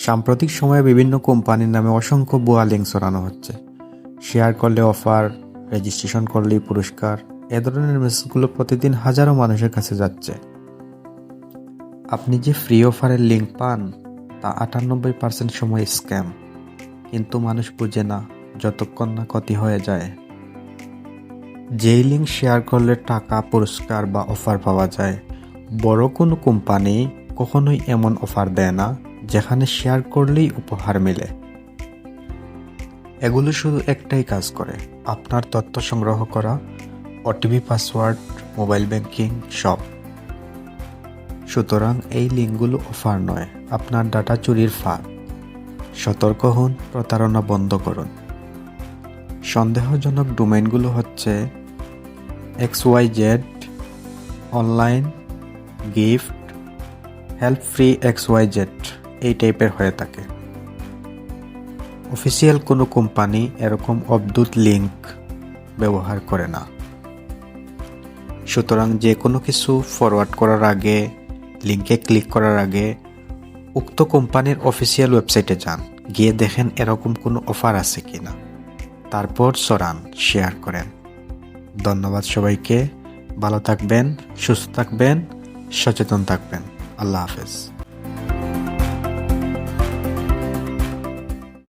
সাম্প্রতিক সময়ে বিভিন্ন কোম্পানির নামে অসংখ্য ভুয়া লিঙ্ক ছড়ানো হচ্ছে। শেয়ার করলে অফার, রেজিস্ট্রেশন করলেই পুরস্কার, এ ধরনের মেসেজগুলো প্রতিদিন হাজারো মানুষের কাছে যাচ্ছে। আপনি যে ফ্রি অফারের লিঙ্ক পান, তা আটানব্বই পার্সেন্ট সময় স্ক্যাম। কিন্তু মানুষ বুঝে না যতক্ষণ না ক্ষতি হয়ে যায়। যেই লিঙ্ক শেয়ার করলে টাকা, পুরস্কার বা অফার পাওয়া যায়, বড় কোনো কোম্পানি কখনোই এমন অফার দেয় না। যেখানে শেয়ার করলেই উপহার মেলে। এগুলো শুধু একটাই কাজ করে, আপনার তথ্য সংগ্রহ করা ওটিপি পাসওয়ার্ড মোবাইল ব্যাংকিং সব। সুতরাং এই লিঙ্কগুলো অফার নয়, আপনার ডাটা চুরির ফাঁদ। সতর্ক হন, প্রতারণা বন্ধ করুন। সন্দেহজনক ডোমেইনগুলো হচ্ছে X Y Z online gift help free X Y Z এই টাইপের হয়ে থাকে। অফিসিয়াল কোনো কোম্পানি এরকম অবদূত লিঙ্ক ব্যবহার করে না। সুতরাং যে কোনো কিছু ফরওয়ার্ড করার আগে লিঙ্কে ক্লিক করার আগে উক্ত কোম্পানির অফিসিয়াল ওয়েবসাইটে যান। গিয়ে দেখেন এরকম কোনো অফার আছে কিনা। তারপর সরান শেয়ার করেন। ধন্যবাদ সবাইকে। ভালো থাকবেন, সুস্থ থাকবেন, সচেতন থাকবেন। আল্লাহ হাফেজ।